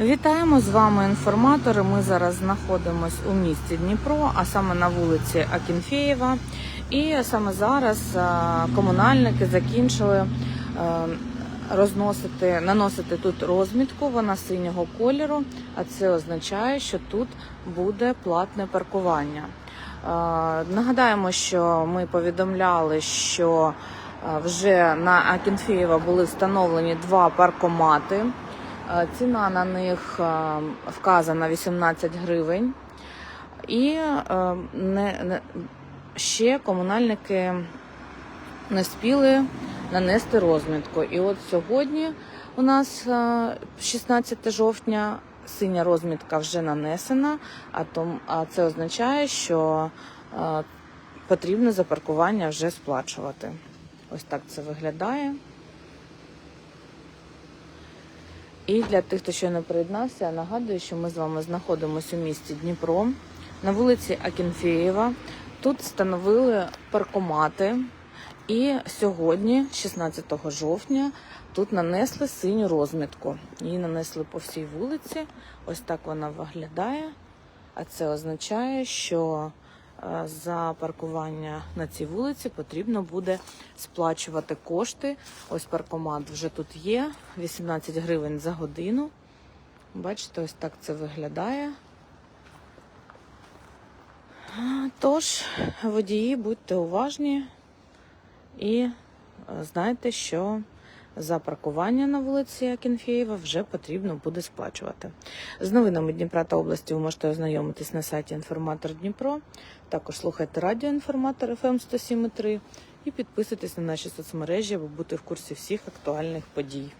Вітаємо з вами інформатори. Ми зараз знаходимося у місті Дніпро, а саме на вулиці Акінфєєва. І саме зараз комунальники закінчили е, розносити, наносити тут розмітку. Вона синього кольору, а це означає, що тут буде платне паркування. Е, Нагадаємо, що ми повідомляли, що е, вже на Акінфєєва були встановлені два паркомати. Е, Ціна на них е, вказана 18 гривень. І е, не, не, ще комунальники не спіли нанести розмітку. І от сьогодні у нас е, 16 жовтня синя розмітка вже нанесена, а, том, а це означає, що потрібно за паркування вже сплачувати. Ось так це виглядає. І для тих, хто ще не приєднався, я нагадую, що ми з вами знаходимося у місті Дніпро на вулиці Акінфєєва. Тут встановили паркомати. І сьогодні, 16 жовтня, тут нанесли синю розмітку. Її нанесли по всій вулиці. Ось так вона виглядає. А це означає, що за паркування на цій вулиці потрібно буде сплачувати кошти. Ось паркомат вже тут є. 18 гривень за годину. Бачите, ось так це виглядає. Тож, водії, будьте уважні і е, знайте, що за паркування на вулиці Акінфєєва вже потрібно буде сплачувати. З новинами Дніпра та області ви можете ознайомитись на сайті Інформатор Дніпро. Також слухайте радіо Інформатор ФМ 107.3 і підписуйтесь на наші соцмережі, аби бути в курсі всіх актуальних подій.